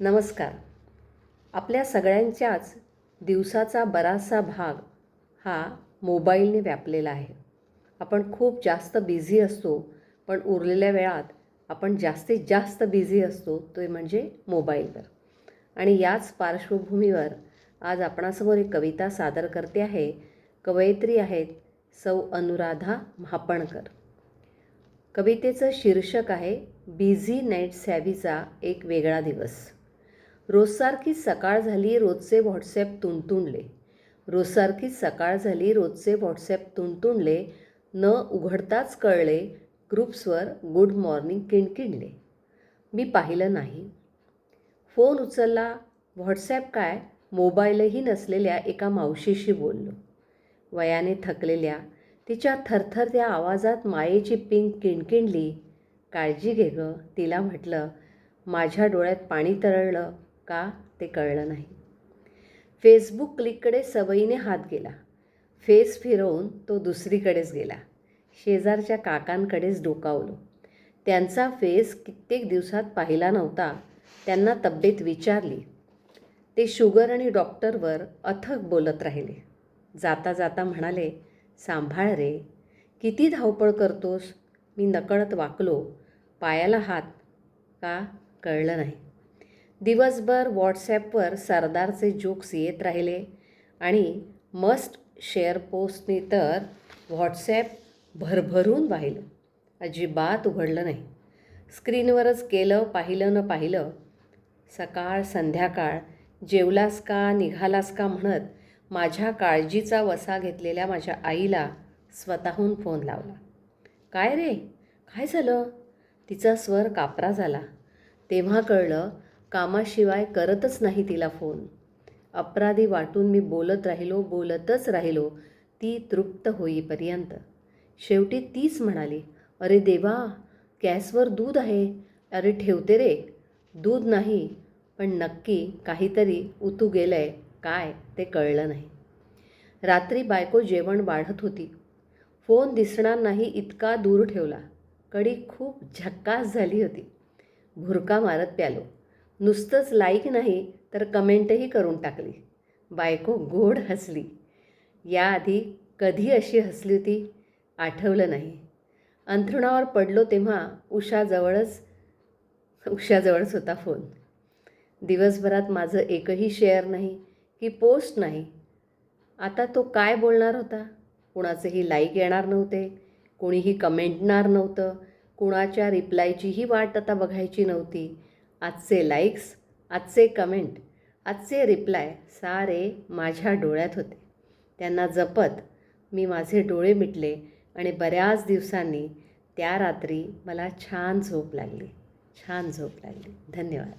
नमस्कार. आपल्या सगळ्यांच्याच दिवसाचा बराचसा भाग हा मोबाईलने व्यापलेला आहे. आपण खूप जास्त बिझी असतो पण उरलेल्या वेळात आपण जास्तीत जास्त बिझी असतो तो म्हणजे मोबाईलवर. आणि याच पार्श्वभूमीवर आज आपणासमोर एक कविता सादर करते आहे. कवयित्री आहेत सौ अनुराधा म्हापणकर. कवितेचं शीर्षक आहे बिझी नाईट सॅव्हीचा एक वेगळा दिवस. रोजसारखी सकाळ झाली रोजचे व्हॉट्सॲप तुणतुणले. रोजसारखी सकाळ झाली रोजचे व्हॉट्सॲप तुणतुणले. न उघडताच कळले ग्रुप्सवर गुड मॉर्निंग किणकिणले. मी पाहिलं नाही. फोन उचलला व्हॉट्सॲप काय? मोबाईलही नसलेल्या एका मावशीशी बोललो. वयाने थकलेल्या तिच्या थरथरत्या आवाजात मायेची पिंक किणकिणली. काळजी घे गं तिला म्हटलं. माझ्या डोळ्यात पाणी तरळलं. का ते कळलं नाही. फेसबुक क्लिककडे सवयीने हात गेला. फेस फिरवून तो दुसरीकडेच गेला. शेजारच्या काकांकडेच डोकावलो. त्यांचा फेस कित्येक दिवसात पाहिला नव्हता. त्यांना तब्येत विचारली. ते शुगर आणि डॉक्टरवर अथक बोलत राहिले. जाता जाता म्हणाले सांभाळ रे. किती धावपळ करतोस? मी नकळत वाकलो. पायाला हात. का? कळलं नाही. दिवसभर व्हॉट्सॲपवर सरदारचे जोक्स येत राहिले. आणि मस्ट शेअर पोस्टने तर व्हॉट्सॲप भरभरून वाहिलं. अजिबात उघडलं नाही. स्क्रीनवरच केलं पाहिलं न पाहिलं. सकाळ संध्याकाळ जेवलास का निघालास का म्हणत माझ्या काळजीचा वसा घेतलेल्या माझ्या आईला स्वतःहून फोन लावला. काय रे? काय झालं? तिचा स्वर कापरा झाला. तेव्हा कळलं कामाशिवाय करतच नाही तिला फोन. अपराधी वाटून मी बोलत राहिलो बोलतच राहिलो ती तृप्त होईपर्यंत. शेवटी तीच म्हणाली अरे देवा गॅसवर दूध आहे. अरे ठेवते रे. दूध नाही पण नक्की काहीतरी उतू गेलं आहे काय ते कळलं नाही. रात्री बायको जेवण वाढत होती. फोन दिसणार नाही इतका दूर ठेवला. कडी खूप झक्कास झाली होती. भुरका मारत प्यालो. नुसतंच लाईक नाही तर कमेंटही करून टाकली. बायको गोड हसली. याआधी कधी अशी हसली होती? आठवलं नाही. अंथरुणावर पडलो तेव्हा उषाजवळच उषाजवळच होता फोन दिवसभरात माझं एकही शेअर नाही की पोस्ट नाही. आता तो काय बोलणार होता? कुणाचेही लाईक येणार नव्हते कोणीही कमेंटणार नव्हतं कुणाच्या रिप्लायचीही वाट आता बघायची नव्हती. आजचे लाईक्स आजचे कमेंट आजचे रिप्लाय सारे माझ्या डोळ्यात होते. त्यांना जपत मी माझे डोळे मिटले आणि बऱ्याच दिवसांनी त्या रात्री मला छान झोप लागली. छान झोप लागली. धन्यवाद.